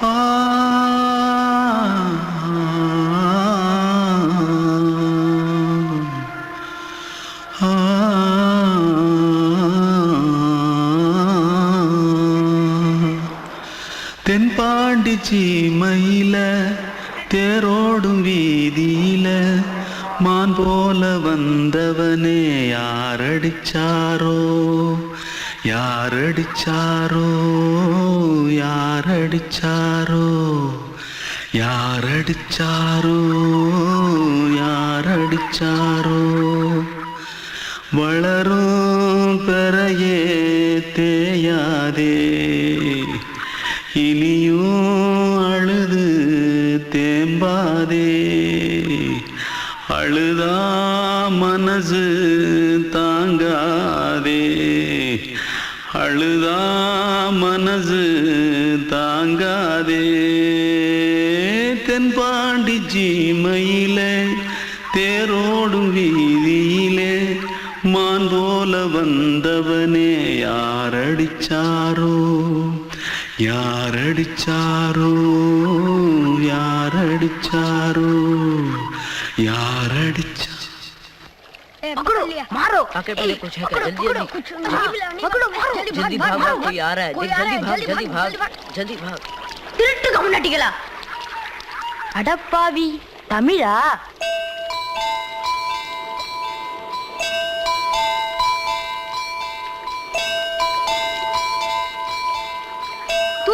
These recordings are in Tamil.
Oh. அடிச்சாரோ? யார் அடிச்சாரோ? வளரும் யாரடிச்சாரோ யாரடிச்சாரோ யாரடிச்சா पकड़ो मारो आके पहले कुछ है क्या जल्दी जल्दी पकड़ो मारो जल्दी भाग भाग कोई आ रहा है जल्दी भाग जल्दी भाग जल्दी भाग திருட்டு கம்யூனிட்டிகளா அடப்பாவி தமிழா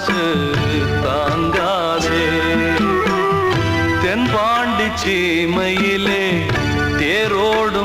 மனசு தாங்காதே. தென்பாண்டி சீமையிலே தேரோடு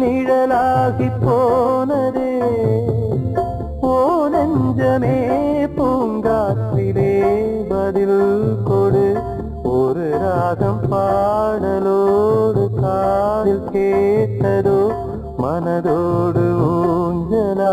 நிழலாகி போனதே. ஓ நெஞ்சமே பூங்காற்றிலே பதில் கொடு. ஒரு ராகம் பாடலோடு காதில் கேட்டதோ மனதோடு ஊஞ்சலாடுதோ.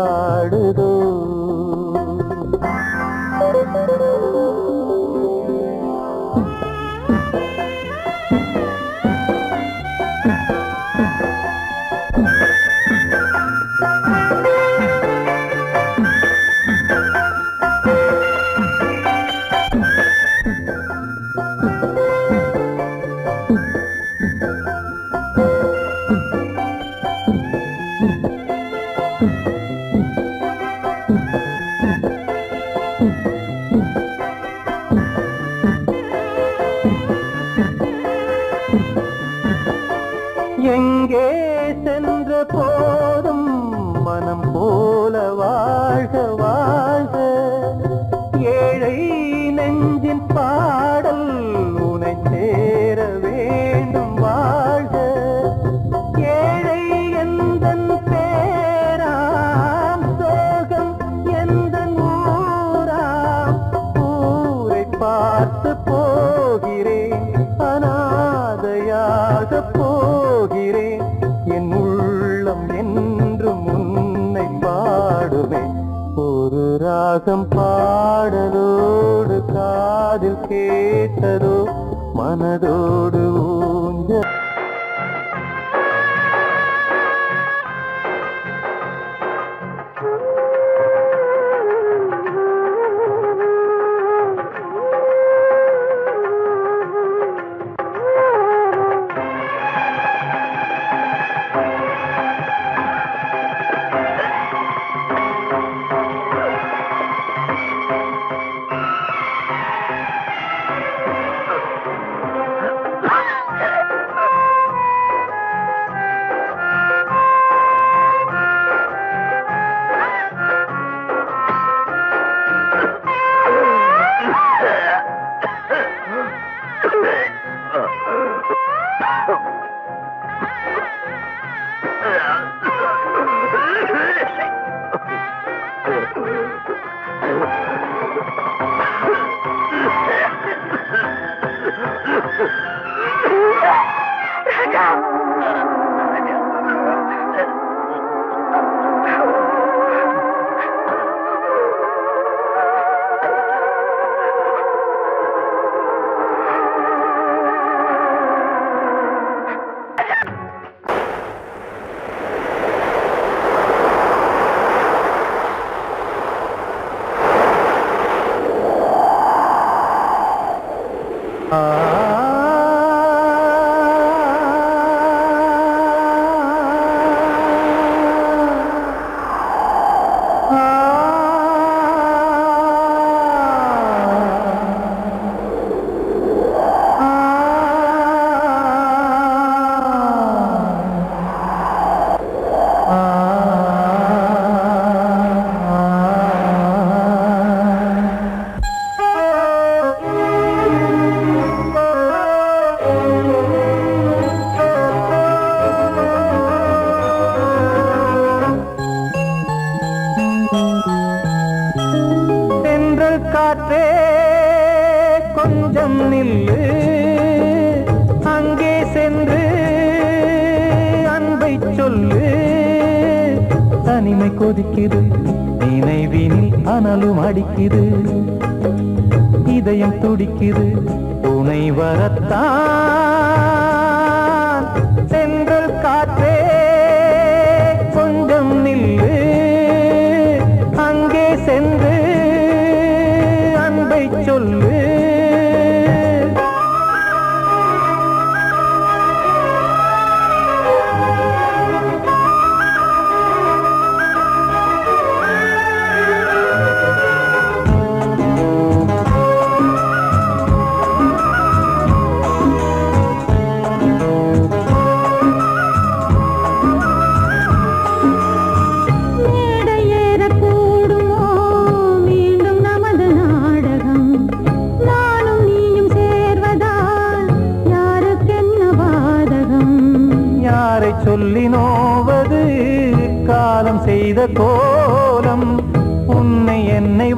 காற்றே கொஞ்சம் நில்லு. அங்கே சென்று அன்பை சொல்லு. தனிமை கொதிக்குது நினைவினில் அனலும் அடிக்குது. இதயம் துடிக்குது துணை வரத்தான்.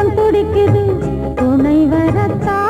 உள்ளம் துடிக்குது. துணை வரத்தான்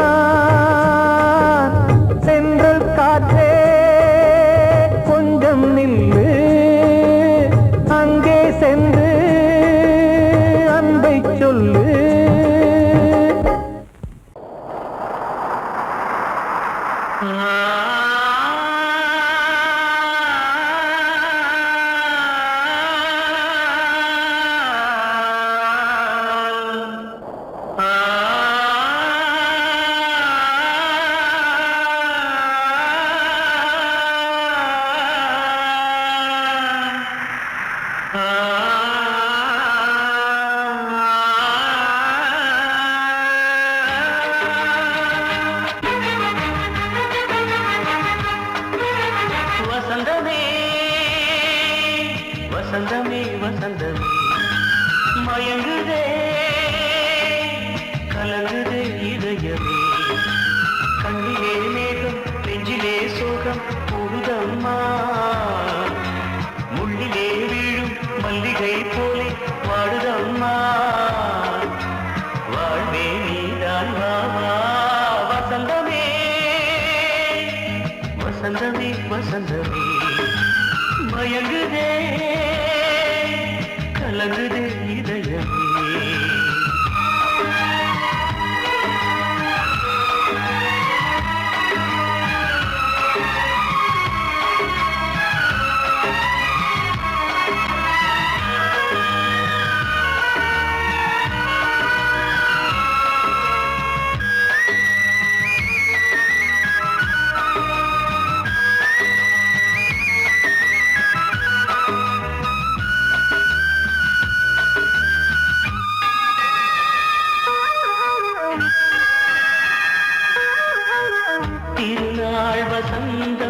மயங்குதே கலங்குதே வசந்தம்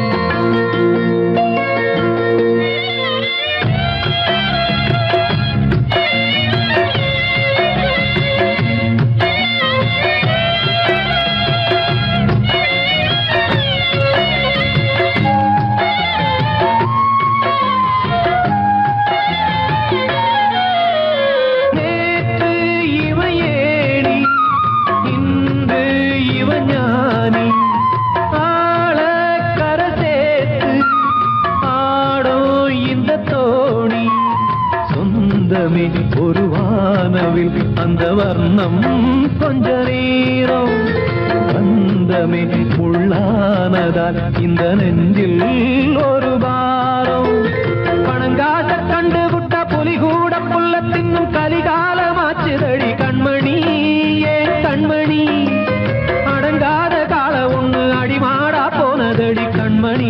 வந்த வர்ணம் கொஞ்ச நேரம் வந்தமே உள்ளானதால் இந்த நெஞ்சில் ஒரு பாரம். பணங்காச கண்டு விட்ட புலி கூட புல்ல தின்னும் கலிகாலமாச்சுதடி கண்மணி ஏன் கண்மணி. அடங்காத கால ஒண்ணு அடிமாடா போனதடி கண்மணி.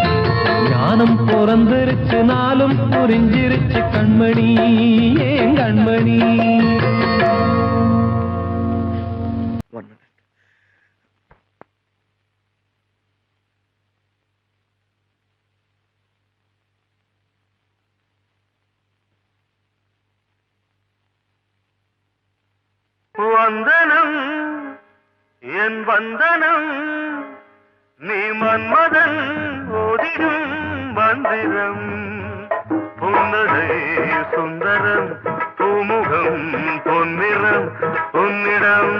ஞானம் பிறந்திருச்சு நாளும் புரிஞ்சிருச்சு கண்மணி ஏன் கண்மணி? வந்தனம் என் வந்தனம் நீ மன்மதன் ஓதிடும் மந்திரம் புன்னகை சுந்தரம் பூமுகம் பொன்னிறம் உன்னிடம்